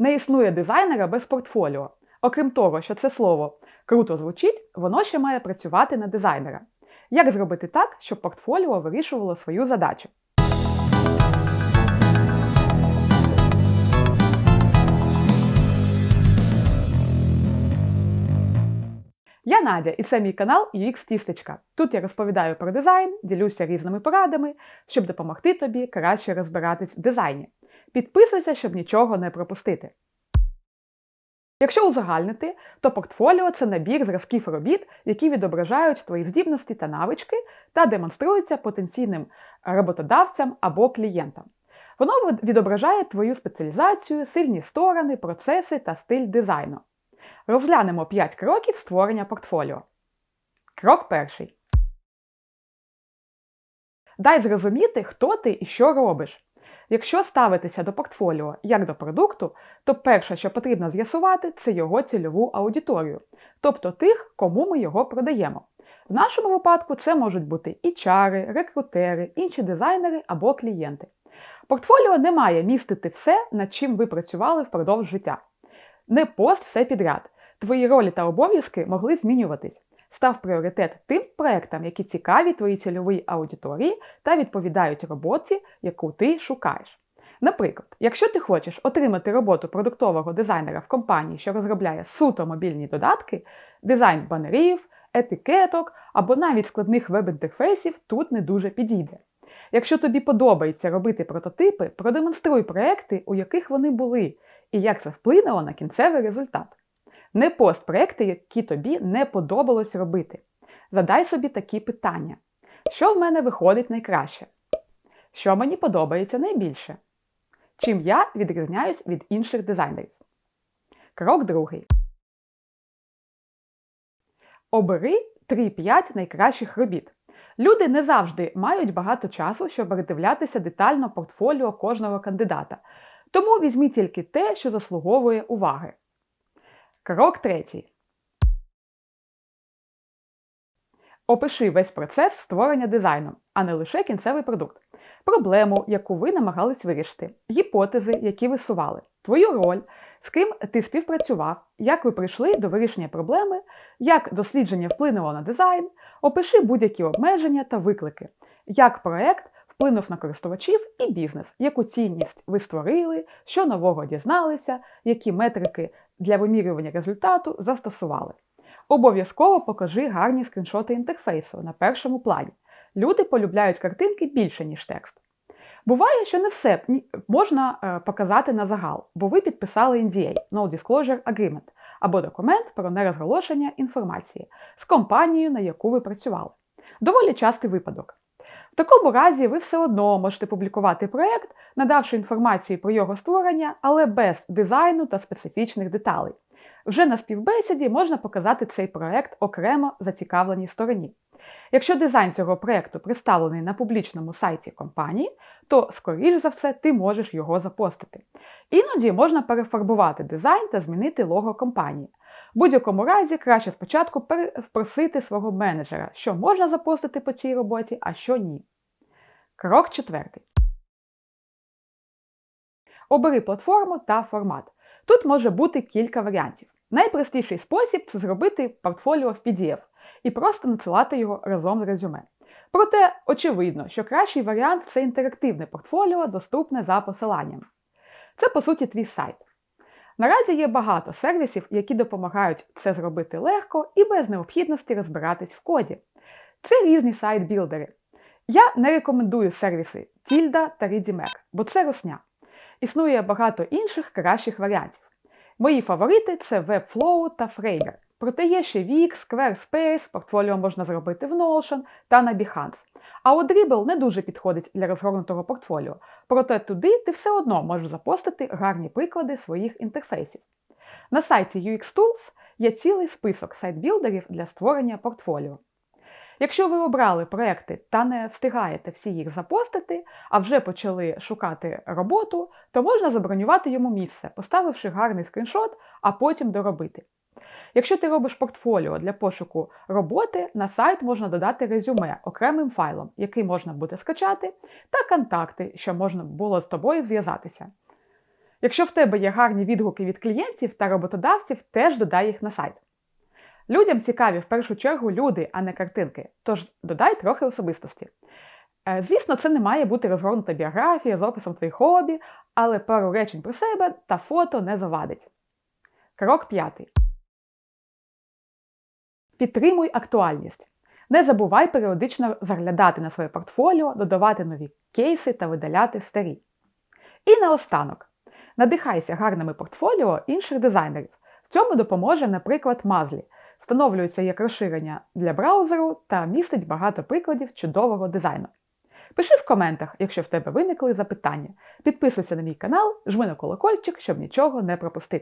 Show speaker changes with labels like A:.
A: Не існує дизайнера без портфоліо. Окрім того, що це слово круто звучить, воно ще має працювати на дизайнера. Як зробити так, щоб портфоліо вирішувало свою задачу? Я Надя, і це мій канал UX Тістечка. Тут я розповідаю про дизайн, ділюся різними порадами, щоб допомогти тобі краще розбиратись в дизайні. Підписуйся, щоб нічого не пропустити. Якщо узагальнити, то портфоліо це набір зразків робіт, які відображають твої здібності та навички та демонструються потенційним роботодавцям або клієнтам. Воно відображає твою спеціалізацію, сильні сторони, процеси та стиль дизайну. Розглянемо 5 кроків створення портфоліо. Крок перший. Дай зрозуміти, хто ти і що робиш. Якщо ставитися до портфоліо як до продукту, то перше, що потрібно з'ясувати, це його цільову аудиторію, тобто тих, кому ми його продаємо. В нашому випадку це можуть бути і чари, рекрутери, інші дизайнери або клієнти. Портфоліо не має містити все, над чим ви працювали впродовж життя. Не пост все підряд. Твої ролі та обов'язки могли змінюватись. Став пріоритет тим проектам, які цікаві твоїй цільовій аудиторії та відповідають роботі, яку ти шукаєш. Наприклад, якщо ти хочеш отримати роботу продуктового дизайнера в компанії, що розробляє суто мобільні додатки, дизайн банерів, етикеток або навіть складних веб-інтерфейсів тут не дуже підійде. Якщо тобі подобається робити прототипи, продемонструй проекти, у яких вони були, і як це вплинуло на кінцевий результат. Не пост проекти, які тобі не подобалось робити. Задай собі такі питання: що в мене виходить найкраще? Що мені подобається найбільше? Чим я відрізняюсь від інших дизайнерів? Крок другий. Обери 3-5 найкращих робіт. Люди не завжди мають багато часу, щоб передивлятися детально портфоліо кожного кандидата. Тому візьміть тільки те, що заслуговує уваги. Крок третій. Опиши весь процес створення дизайну, а не лише кінцевий продукт. Проблему, яку ви намагались вирішити, гіпотези, які висували, твою роль, з ким ти співпрацював, як ви прийшли до вирішення проблеми, як дослідження вплинуло на дизайн, опиши будь-які обмеження та виклики, як проект вплинув на користувачів і бізнес, яку цінність ви створили, що нового дізналися, які метрики для вимірювання результату застосували. Обов'язково покажи гарні скріншоти інтерфейсу на першому плані. Люди полюбляють картинки більше, ніж текст. Буває, що не все можна е, показати на загал, бо ви підписали NDA No Disclosure Agreement або документ про нерозголошення інформації з компанією, на яку ви працювали. Доволі частий випадок. В такому разі ви все одно можете публікувати проєкт, надавши інформацію про його створення, але без дизайну та специфічних деталей. Вже на співбесіді можна показати цей проєкт окремо зацікавленій стороні. Якщо дизайн цього проєкту представлений на публічному сайті компанії, то, скоріш за все, ти можеш його запостити. Іноді можна перефарбувати дизайн та змінити лого компанії. В будь-якому разі краще спочатку спросити свого менеджера, що можна запостити по цій роботі, а що ні. Крок четвертий. Обери платформу та формат. Тут може бути кілька варіантів. Найпростіший спосіб це зробити портфоліо в PDF і просто надсилати його разом з резюме. Проте, очевидно, що кращий варіант це інтерактивне портфоліо, доступне за посиланням. Це, по суті, твій сайт. Наразі є багато сервісів, які допомагають це зробити легко і без необхідності розбиратись в коді. Це різні сайт-білдери. Я не рекомендую сервіси Tilda та ReadyMac, бо це русня. Існує багато інших кращих варіантів. Мої фаворити це Webflow та Framer. Проте є ще Wix, Squarespace, портфоліо можна зробити в Notion та на Behance. А от Dribble не дуже підходить для розгорнутого портфоліо, проте туди ти все одно можеш запостити гарні приклади своїх інтерфейсів. На сайті UX Tools є цілий список сайт-білдерів для створення портфоліо. Якщо ви обрали проекти та не встигаєте всі їх запостити, а вже почали шукати роботу, то можна забронювати йому місце, поставивши гарний скріншот, а потім доробити. Якщо ти робиш портфоліо для пошуку роботи, на сайт можна додати резюме окремим файлом, який можна буде скачати, та контакти, що можна було з тобою зв'язатися. Якщо в тебе є гарні відгуки від клієнтів та роботодавців, теж додай їх на сайт. Людям цікаві в першу чергу люди, а не картинки, тож додай трохи особистості. Е, Звісно, це не має бути розгорнута біографія з описом твоїх хобі, але пару речень про себе та фото не завадить. Крок п'ятий. Підтримуй актуальність. Не забувай періодично заглядати на своє портфоліо, додавати нові кейси та видаляти старі. І наостанок. Надихайся гарними портфоліо інших дизайнерів. В цьому допоможе, наприклад, Мазлі. Встановлюється як розширення для браузеру та містить багато прикладів чудового дизайну. Пиши в коментах, якщо в тебе виникли запитання. Підписуйся на мій канал, жми на колокольчик, щоб нічого не пропустити.